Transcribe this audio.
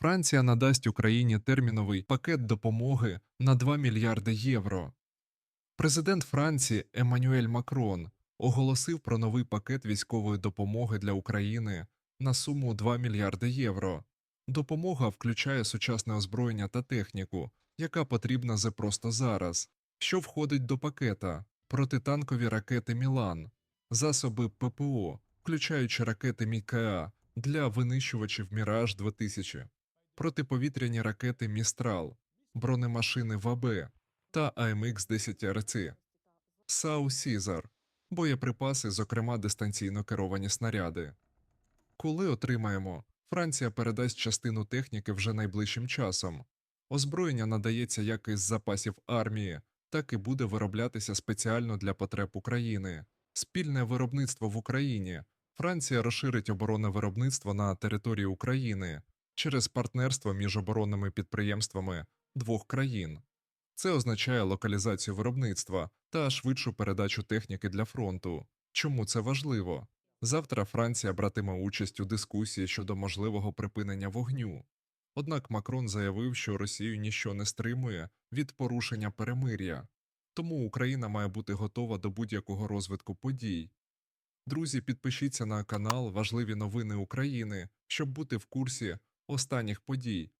Франція надасть Україні терміновий пакет допомоги на 2 мільярди євро. Президент Франції Еммануель Макрон оголосив про новий пакет військової допомоги для України на суму 2 мільярди євро. Допомога включає сучасне озброєння та техніку, яка потрібна за просто зараз. Що входить до пакета? Протитанкові ракети Мілан, засоби ППО, включаючи ракети Мікеа для винищувачів Міраж 2000, протиповітряні ракети Містрал, бронемашини ВАБ та АМХ-10 РЦ, САУ Сізар, боєприпаси, зокрема дистанційно керовані снаряди. Коли отримаємо, Франція передасть частину техніки вже найближчим часом. Озброєння надається як із запасів армії, так і буде вироблятися спеціально для потреб України. Спільне виробництво в Україні. Франція розширить оборонне виробництво на території України через партнерство між оборонними підприємствами двох країн. Це означає локалізацію виробництва та швидшу передачу техніки для фронту. Чому це важливо? Завтра Франція братиме участь у дискусії щодо можливого припинення вогню. Однак Макрон заявив, що Росію ніщо не стримує від порушення перемир'я, тому Україна має бути готова до будь-якого розвитку подій. Друзі, підпишіться на канал Важливі новини України, щоб бути в курсі останніх подій